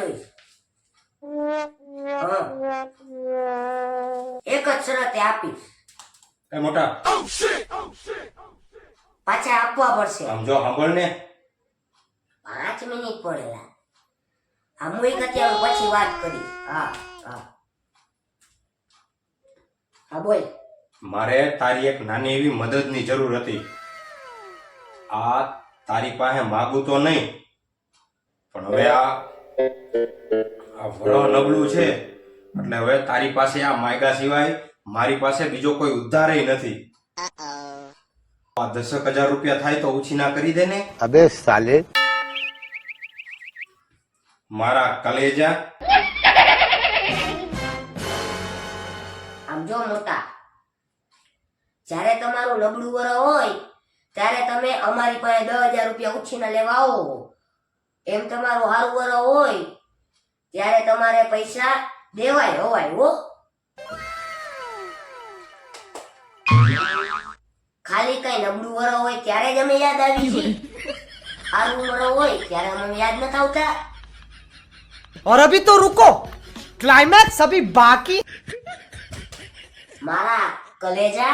જોઈશ હા. એક જ શરતે આપીશ. એ મોટા. પાછા આપવા પડશે. આમ સાંભળ ને પાંચ મિનિટ પડેલા. આ મુઈ અત્યારે પછી વાત કરી હા હા. હા બોલ. મારે તારી એક નાની એવી મદદની જરૂર હતી. આ તારી પાસે માગું તો નહીં પણ હવે આ નબળું છે. એટલે હવે તારી પાસે આ માયગા સિવાય મારી પાસે બીજો કોઈ ઉદ્ધારય નથી. દસક હજાર રૂપિયા થાય તો ઓછી ના કરી દે ને. અબે સાલે. મારા કલેજા. આમ સમજો મોટા જ્યારે તમારું નબળું વર હોય ત્યારે તમે અમારી પાસે દસ હજાર રૂપિયા ઉછીના લેવા આવો. એમ તમારું સારું વર હોય ત્યારે તમારે પૈસા દેવાય હોવાય હો ખાલી કઈ નબળું વર હોય ત્યારે જ અમે યાદ આવી છીએ સારું વર હોય ત્યારે અમને યાદ નથી આવતા और अभी तो रुको क्लाइमैक्स अभी बाकी મારા કલેજા